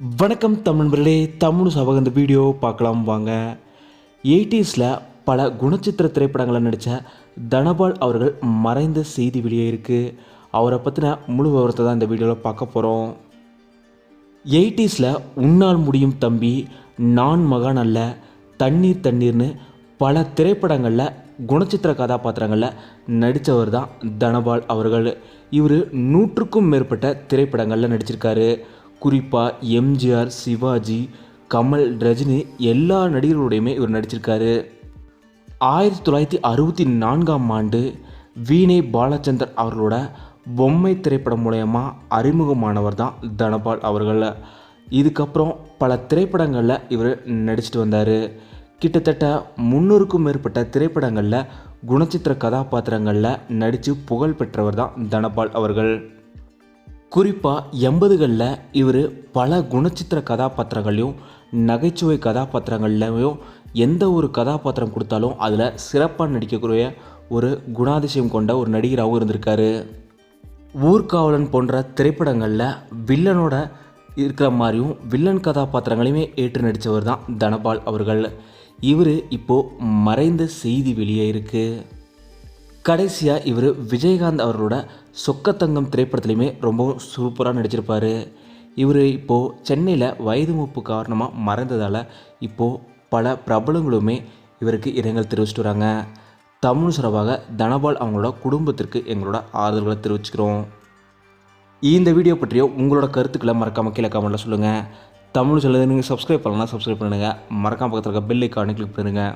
வணக்கம் தமிழ்களே தமிழ் சபக இந்த வீடியோ பார்க்கலாம் வாங்க. எயிட்டிஸில் பல குணச்சித்திர திரைப்படங்களில் நடித்த தனபால் அவர்கள் மறைந்த செய்தி வெளியே இருக்குது அவரை பற்றின முழு விவரத்தை தான் இந்த வீடியோவில் பார்க்க போகிறோம் எயிட்டிஸில் உன்னால் முடியும் தம்பி நான் மகான் அல்ல தண்ணீர் தண்ணீர்னு பல திரைப்படங்களில் குணச்சித்திர கதாபாத்திரங்களில் நடித்தவர் தான் தனபால் அவர்கள். இவர் நூற்றுக்கும் மேற்பட்ட திரைப்படங்களில் நடிச்சிருக்காரு. குறிப்பாக எம்ஜிஆர் சிவாஜி கமல் ரஜினி எல்லா நடிகர்களுடையுமே இவர் நடிச்சிருக்காரு. ஆயிரத்தி தொள்ளாயிரத்தி அறுபத்தி நான்காம் ஆண்டு வீணை பாலச்சந்தர் அவர்களோட பொம்மை திரைப்படம் மூலயமா அறிமுகமானவர் தான் தனபால் அவர்கள். இதுக்கப்புறம் பல திரைப்படங்களில் இவர் நடிச்சிட்டு வந்தார். கிட்டத்தட்ட முந்நூறுக்கும் மேற்பட்ட திரைப்படங்களில் குணச்சித்திர கதாபாத்திரங்களில் நடித்து புகழ் பெற்றவர் தான் தனபால் அவர்கள். குறிப்பாக எண்பதுகளில் இவர் பல குணச்சித்திர கதாபாத்திரங்களையும் நகைச்சுவை கதாபாத்திரங்கள்லையும் எந்த ஒரு கதாபாத்திரம் கொடுத்தாலும் அதில் சிறப்பாக நடிக்கக்கூடிய ஒரு குணாதிசயம் கொண்ட ஒரு நடிகராகவும் இருந்திருக்காரு. ஊர்காவலன் போன்ற திரைப்படங்களில் வில்லனோட இருக்கிற மாதிரியும் வில்லன் கதாபாத்திரங்களையுமே ஏற்று நடித்தவர் தான் தனபால் அவர்கள். இவர் இப்போது மறைந்த செய்தி வெளியே இருக்குது கடைசியாக இவர் விஜயகாந்த் அவர்களோட சொக்கத்தங்கம் திரைப்படத்துலையுமே ரொம்பவும் சூப்பராக நடிச்சிருப்பார். இவர் இப்போது சென்னையில் வயது மூப்பு காரணமாக மறைந்ததால் இப்போது பல பிரபலங்களுமே இவருக்கு இரங்கல் தெரிவிச்சிட்டு வராங்க. தமிழ் சிறப்பாக தனபால் அவங்களோட குடும்பத்திற்கு எங்களோட ஆதரவுகளை தெரிவிச்சுக்கிறோம். இந்த வீடியோ பற்றியோ உங்களோட கருத்துக்களை மறக்காமல் கீழே கமெண்ட்டில் சொல்லுங்கள் தமிழ் சொல்லுது நீங்கள் சப்ஸ்கிரைப் பண்ணலாம் சப்ஸ்கிரைப் பண்ணுங்கள் மறக்காம பக்கத்தில் இருக்க பெல் ஐக்கானு கிளிக் பண்ணுங்கள்